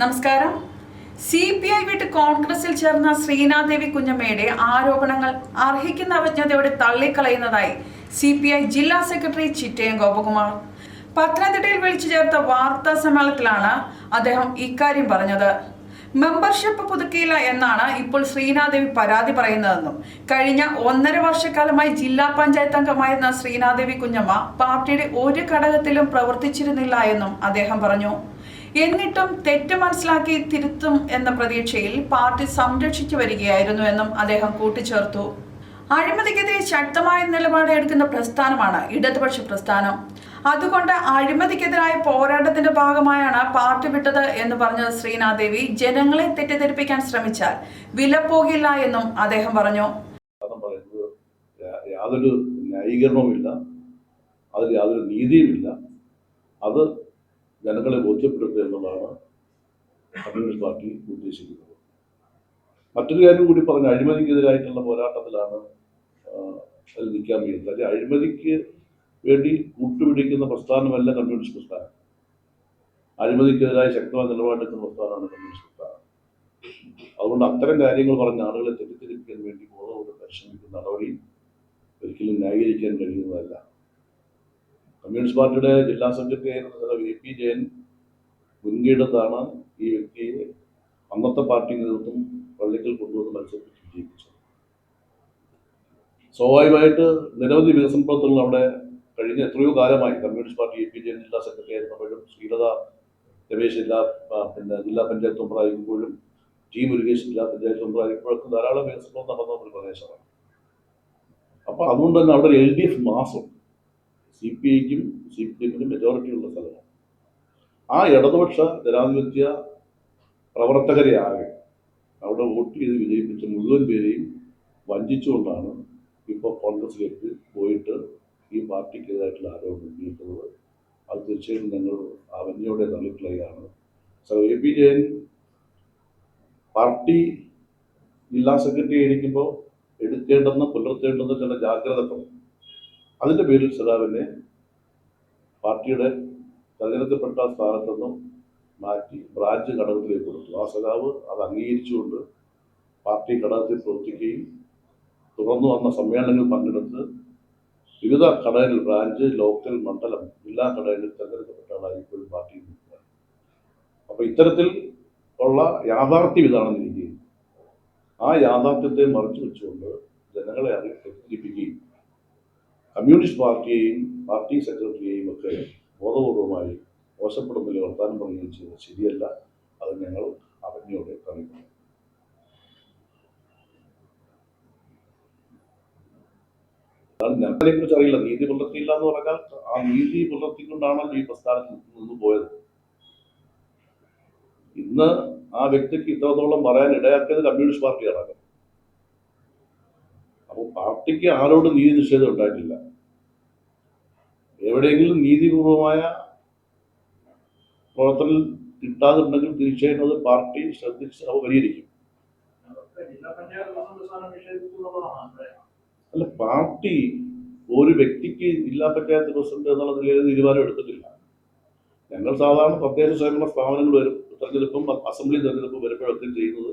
നമസ്കാരം. C P I വിട്ട് കോൺഗ്രസിൽ ചേർന്ന ശ്രീനാദേവി കുഞ്ഞമ്മയുടെ ആരോപണങ്ങൾ അർഹിക്കുന്ന അവജ്ഞതയോടെ തള്ളിക്കളയുന്നതായി സി പി ഐ ജില്ലാ സെക്രട്ടറി ചിറ്റയം ഗോപകുമാർ. പത്തനംതിട്ടയിൽ വിളിച്ചു ചേർത്ത വാർത്താ സമ്മേളനത്തിലാണ് അദ്ദേഹം ഇക്കാര്യം പറഞ്ഞത്. മെമ്പർഷിപ്പ് പുതുക്കിയില്ല എന്നാണ് ഇപ്പോൾ ശ്രീനാദേവി പരാതി പറയുന്നതെന്നും കഴിഞ്ഞ ഒന്നര വർഷക്കാലമായി ജില്ലാ പഞ്ചായത്ത് അംഗമായിരുന്ന ശ്രീനാദേവി കുഞ്ഞമ്മ പാർട്ടിയുടെ ഒരു ഘടകത്തിലും പ്രവർത്തിച്ചിരുന്നില്ല എന്നും അദ്ദേഹം പറഞ്ഞു. എന്നിട്ടും തെറ്റ് മനസ്സിലാക്കി തിരുത്തും എന്ന പ്രതീക്ഷയിൽ പാർട്ടി സംരക്ഷിച്ചു വരികയായിരുന്നു എന്നും അദ്ദേഹം കൂട്ടിച്ചേർത്തു. അഴിമതിക്കെതിരെ ശക്തമായ നിലപാട് എടുക്കുന്ന പ്രസ്ഥാനമാണ് ഇടതുപക്ഷ പ്രസ്ഥാനം. അതുകൊണ്ട് അഴിമതിക്കെതിരായ പോരാട്ടത്തിന്റെ ഭാഗമായാണ് പാർട്ടി വിട്ടത് എന്ന് പറഞ്ഞ ശ്രീനാദേവി ജനങ്ങളെ തെറ്റിദ്ധരിപ്പിക്കാൻ ശ്രമിച്ചാൽ വില പോകില്ല എന്നും അദ്ദേഹം പറഞ്ഞു. യാതൊരു ന്യായീകരണവുമില്ല. അതിൽ യാതൊരു നീതിയുമില്ല. അത് ജനങ്ങളെ ബോധ്യപ്പെടുത്തുക എന്നുള്ളതാണ് കമ്മ്യൂണിസ്റ്റ് പാർട്ടി ഉദ്ദേശിക്കുന്നത്. മറ്റൊരു കാര്യം കൂടി പറഞ്ഞ അഴിമതിക്കെതിരായിട്ടുള്ള പോരാട്ടത്തിലാണ് അതിൽ നിൽക്കാൻ കാര്യം അഴിമതിക്ക് വേണ്ടി കൂട്ടുപിടിക്കുന്ന പ്രസ്ഥാനമല്ല കമ്മ്യൂണിസ്റ്റ് പ്രസ്ഥാനം. അഴിമതിക്കെതിരായ ശക്തമായ നിലപാടെടുക്കുന്ന പ്രസ്ഥാനമാണ് കമ്മ്യൂണിസ്റ്റ് പ്രസ്ഥാനം. അതുകൊണ്ട് അത്തരം കാര്യങ്ങൾ പറഞ്ഞ ആളുകളെ തെറ്റിദ്ധരിപ്പിക്കാൻ വേണ്ടി ബോധപൂർവം പരിശ്രമിക്കുന്ന നടപടി ഒരിക്കലും ന്യായീകരിക്കാൻ കഴിയുന്നതല്ല. കമ്മ്യൂണിസ്റ്റ് പാർട്ടിയുടെ ജില്ലാ സെക്രട്ടറി വി പി ജയൻ മുൻകീടത്താണ് ഈ വ്യക്തിയെ അന്നത്തെ പാർട്ടി നേതൃത്വം പള്ളിക്കൽ കൊണ്ടുവന്ന് മത്സരിപ്പിച്ച് വിജയിപ്പിച്ചത്. സ്വാഭാവികമായിട്ട് നിരവധി വികസന പ്രവർത്തനങ്ങൾ അവിടെ കഴിഞ്ഞ എത്രയോ കാലമായി communist party A P Jayan ജില്ലാ സെക്രട്ടറി ആയിരുന്നപ്പോഴും ശ്രീലത രമേശ് ജില്ലാ പിന്നെ ജില്ലാ പഞ്ചായത്ത് മെമ്പറായിരിക്കുമ്പോഴും ടി മുരുകേഷ് ജില്ലാ പഞ്ചായത്ത് മെമ്പറായിരിക്കുമ്പോഴൊക്കെ ധാരാളം വികസനം നടന്ന ഒരു പ്രദേശമാണ്. അപ്പോൾ അതുകൊണ്ട് തന്നെ അവിടെ എൽ ഡി എഫ് മാസം സി പി ഐക്കും സി പി എമ്മിനും മെജോറിറ്റി ഉള്ള സ്ഥലമാണ്. ആ ഇടതുപക്ഷ ജനാധിപത്യ പ്രവർത്തകരെ ആകെ അവിടെ വോട്ട് ചെയ്ത് വിജയിപ്പിച്ച മുഴുവൻ പേരെയും വഞ്ചിച്ചുകൊണ്ടാണ് ഇപ്പോൾ കോൺഗ്രസിലേക്ക് പോയിട്ട് ഈ പാർട്ടിക്കെതിരായിട്ടുള്ള ആരോപണം ഉന്നയിക്കുന്നത്. അത് തീർച്ചയായിട്ടും ഞങ്ങൾ ആ അവജ്ഞയോടെ തള്ളിക്കളയാണ് so A P Jayan party ജില്ലാ സെക്രട്ടറി ആയിരിക്കുമ്പോൾ എടുക്കേണ്ടെന്ന് പുലർത്തേണ്ടുന്ന ചില ജാഗ്രതകൾ അതിന്റെ പേരിൽ സദാവിനെ പാർട്ടിയുടെ തെരഞ്ഞെടുക്കപ്പെട്ട സ്ഥാനത്തൊന്നും മാറ്റി ബ്രാഞ്ച് ഘടകത്തിലേക്ക് കൊടുത്തു. ആ സഖാവ് അത് അംഗീകരിച്ചുകൊണ്ട് പാർട്ടി ഘടകത്തിൽ പ്രവർത്തിക്കുകയും തുടർന്ന് വന്ന സമ്മേളനങ്ങളിൽ പങ്കെടുത്ത് വിവിധ ഘടകങ്ങൾ ബ്രാഞ്ച് ലോക്കൽ മണ്ഡലം ജില്ലാ ഘടകങ്ങളിൽ തെരഞ്ഞെടുക്കപ്പെട്ട ആളായി ഇപ്പോഴും പാർട്ടി നിൽക്കുകയാണ്. അപ്പോൾ ഇത്തരത്തിൽ ഉള്ള യാഥാർത്ഥ്യം ഇതാണെന്ന് എനിക്ക് ആ യാഥാർത്ഥ്യത്തെ മറച്ചു വെച്ചുകൊണ്ട് ജനങ്ങളെ അറിയി തെറ്റിദ്ധരിപ്പിക്കുകയും കമ്മ്യൂണിസ്റ്റ് പാർട്ടിയെയും പാർട്ടി സെക്രട്ടറിയെയും ഒക്കെ ബോധപൂർവമായി മോശപ്പെടുന്ന വർത്താനം പറയുകയും ചെയ്തത് ശരിയല്ല. അത് ഞങ്ങൾ അവജ്ഞയോടെ അതാണ് ഞങ്ങളെ കുറിച്ച് അറിയില്ല. നീതി പുലർത്തിയില്ല എന്ന് പറഞ്ഞാൽ ആ നീതി പുലർത്തിക്കൊണ്ടാണല്ലോ ഈ പ്രസ്ഥാനത്തിൽ നിന്ന് പോയത്. ഇന്ന് ആ വ്യക്തിക്ക് ഇത്രത്തോളം പറയാൻ ഇടയാക്കിയത് കമ്മ്യൂണിസ്റ്റ് പാർട്ടിയാണ്. അപ്പോൾ പാർട്ടിക്ക് ആരോടും നീതി നിഷേധം ഉണ്ടായിട്ടില്ല. എവിടെയെങ്കിലും നീതിപൂർവമായ പ്രവർത്തനം കിട്ടാതുണ്ടെങ്കിൽ തീർച്ചയായും അത് പാർട്ടി ശ്രദ്ധിച്ച് അവ പരിഹരിക്കും. അല്ല പാർട്ടി ഒരു വ്യക്തിക്ക് ജില്ലാ പഞ്ചായത്ത് പ്രസിഡന്റ് എന്നുള്ള നിലയിൽ തീരുമാനം എടുത്തിട്ടില്ല. ഞങ്ങൾ സാധാരണ തദ്ദേശ സ്വയംഭരണ സ്ഥാപനങ്ങൾ വരും തെരഞ്ഞെടുപ്പും അസംബ്ലി തെരഞ്ഞെടുപ്പും വരുമ്പോഴൊക്കെ ചെയ്യുന്നത്.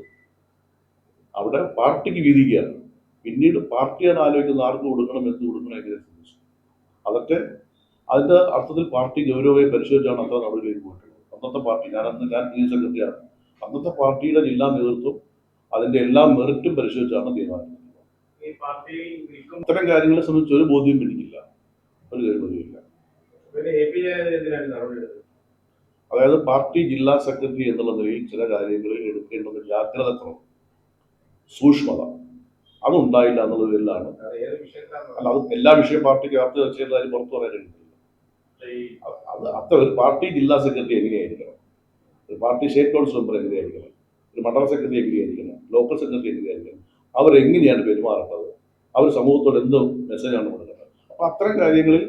അവിടെ പാർട്ടിക്ക് വീതിക്കുകയാണ്. പിന്നീട് പാർട്ടിയാണ് ആലോചിക്കുന്നത് ആർക്ക് കൊടുക്കണം എന്ത് കൊടുക്കണം എങ്ങനെ അതൊക്കെ അതിന്റെ അർത്ഥത്തിൽ പാർട്ടി ഗൗരവമായി പരിശോധിച്ചാണ് അത്ര നടപടിയിലേക്ക് പോയിട്ടുള്ളത്. അന്നത്തെ പാർട്ടി ഞാൻ അന്ന് ഞാൻ ചീഫ് സെക്രട്ടറിയാണ്. അന്നത്തെ പാർട്ടിയുടെ ജില്ലാ നേതൃത്വം അതിന്റെ എല്ലാ മെറിറ്റും പരിശോധിച്ചാണ് തീരുമാനം അത്തരം കാര്യങ്ങളെ സംബന്ധിച്ച് ഒരു ബോധ്യം പിടിക്കില്ല ഒരു നടപടി അതായത് പാർട്ടി ജില്ലാ സെക്രട്ടറി എന്നുള്ള നിലയിൽ ചില കാര്യങ്ങളിൽ എടുക്കേണ്ടത് ജാഗ്രത കുറവ് സൂക്ഷ്മത. അതുണ്ടായില്ല എന്നുള്ള പേരിലാണ് അത് അല്ല അത് എല്ലാ വിഷയം പാർട്ടിക്ക് വ്യാപ്തി വെച്ചതിൽ കാര്യം പുറത്തു പറയാൻ അത് അത് അത്ര ഒരു പാർട്ടി ജില്ലാ സെക്രട്ടറി എങ്ങനെയായിരിക്കണം? ഒരു പാർട്ടി സ്റ്റേറ്റ് കൗൺസിൽ മെമ്പർ എങ്ങനെയായിരിക്കണം? ഒരു മണ്ഡല സെക്രട്ടറി എങ്ങനെയായിരിക്കണം? ലോക്കൽ സെക്രട്ടറി എങ്ങനെയായിരിക്കണം? അവരെങ്ങനെയാണ് പെരുമാറേണ്ടത്? അവർ സമൂഹത്തോട് എന്ത് മെസ്സേജാണ് കൊടുക്കുന്നത് അപ്പം അത്തരം കാര്യങ്ങളിൽ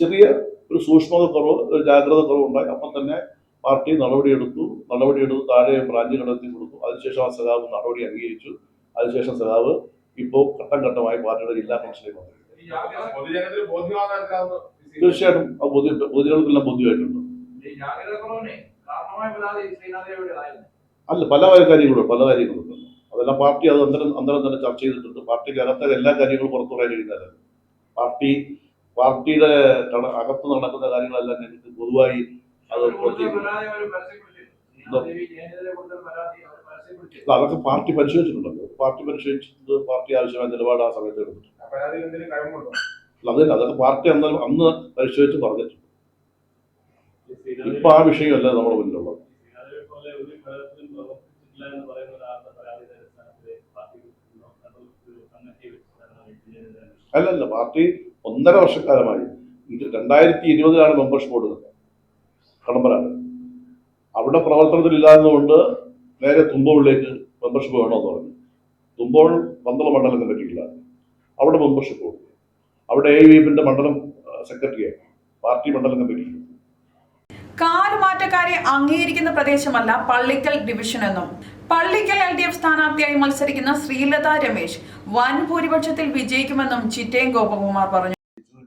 ചെറിയ ഒരു സൂക്ഷ്മത കുറവ് ഒരു ജാഗ്രത കുറവ് ഉണ്ടായി അപ്പം തന്നെ പാർട്ടി നടപടിയെടുത്തു. നടപടിയെടുത്ത് താഴെ ബ്രാഞ്ച് ഘടകത്തിൽ കൊടുത്തു. അതിനുശേഷം ആ സഖാവ് നടപടി അംഗീകരിച്ചു. അതിനുശേഷം സഖാവ് ഇപ്പോൾ ഘട്ടം ഘട്ടമായി പാർട്ടിയുടെ ജില്ലാ കൗൺസിലേക്ക് വന്നു. തീർച്ചയായിട്ടും ആ പൊതുജനങ്ങൾക്കെല്ലാം ബോധ്യമായിട്ടുണ്ട്. അല്ല പല കാര്യങ്ങളും പല കാര്യങ്ങളുണ്ട് അതെല്ലാം പാർട്ടി അത് അന്തരം അന്തരം തന്നെ ചർച്ച ചെയ്തിട്ടുണ്ട്. പാർട്ടിക്ക് അകത്തെ എല്ലാ കാര്യങ്ങളും പുറത്തു പറയാൻ കഴിയുന്നതല്ല പാർട്ടി പാർട്ടിയുടെ അകത്ത് നടക്കുന്ന കാര്യങ്ങളെല്ലാം ഞങ്ങൾക്ക് പൊതുവായി അത് അതൊക്കെ പാർട്ടി പരിശോധിച്ചിട്ടുണ്ടല്ലോ പാർട്ടി പരിശോധിച്ചത് പാർട്ടി ആവശ്യമായ നിലപാട് ആ സമയത്ത് എടുത്തിട്ടുണ്ട്. അതല്ല അതൊക്കെ പാർട്ടി അന്ന് അന്ന് പരിശോധിച്ച് പറഞ്ഞിട്ടുണ്ട്. ഇപ്പൊ ആ വിഷയമല്ല നമ്മുടെ മുന്നിലുള്ളത്. അല്ലല്ല പാർട്ടി ഒന്നര വർഷക്കാലമായി. ഇത് രണ്ടായിരത്തി ഇരുപതിലാണ് മെമ്പർഷിപ്പ് കൊടുക്കുന്നത് കടമ്പനാട് അവിടെ പ്രവർത്തനത്തിലില്ലാത്തതുകൊണ്ട് നേരെ തുമ്പോളിലേക്ക് മെമ്പർഷിപ്പ് വേണമെന്ന് പറഞ്ഞു. തുമ്പോൾ പന്തളം മണ്ഡലം കമ്മിറ്റിയില്ല അവിടെ മെമ്പർഷിപ്പ് കൊടുത്തു. അവിടെ എ വിന്റെ എഫിന്റെ മണ്ഡലം സെക്രട്ടറിയായി പാർട്ടി മണ്ഡലം കമ്മിറ്റി കാലുമാറ്റക്കാരെ അംഗീകരിക്കുന്ന പ്രദേശമല്ല പള്ളിക്കൽ ഡിവിഷൻ എന്നും. പള്ളിക്കൽ എൽ ഡി എഫ് സ്ഥാനാർത്ഥിയായി മത്സരിക്കുന്ന ശ്രീലത രമേശ് വൻ ഭൂരിപക്ഷത്തിൽ വിജയിക്കുമെന്നും ചിറ്റേൻ ഗോപകുമാർ പറഞ്ഞു.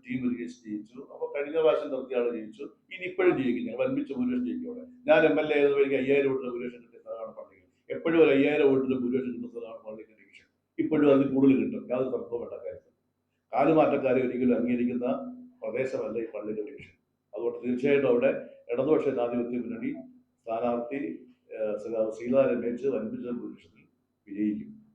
ടീം ഒരുമിച്ച് ജയിച്ചു. അപ്പൊ കഴിഞ്ഞ പ്രാവശ്യം നിർത്തിയ ആൾ ജയിച്ചു. ഇനി ഇപ്പോഴും ജയിക്കും ഞങ്ങൾ വൻപിച്ച ഭൂരിപക്ഷം ജയിക്കും അവിടെ. ഞാൻ എം എൽ എ എനിക്ക് അയ്യായിരം വോട്ടിന് ഭൂരിപക്ഷം കിട്ടുന്നതാണ് പള്ളിക്കൽ. എപ്പോഴും ഒരു അയ്യായിരം വോട്ടിന് ഭൂരിപക്ഷം കിട്ടുന്നതാണ് പള്ളിക്കൽ ഡിവിഷൻ ഇപ്പോഴും അതിൽ കൂടുതൽ കിട്ടും. യാതൊരു സംഭവം വേണ്ട കാലുമാറ്റക്കാരെ ഒരിക്കലും അംഗീകരിക്കുന്ന പ്രദേശമല്ല ഈ പള്ളിയുടെ ഡിവിഷൻ അതുകൊണ്ട് തീർച്ചയായിട്ടും അവിടെ ഇടതുപക്ഷ ജനാധിപത്യ മുന്നണി സ്ഥാനാർത്ഥി സീതാ രമേശ് വൻപിച്ച ഭൂരിപക്ഷത്തിൽ വിജയിക്കും.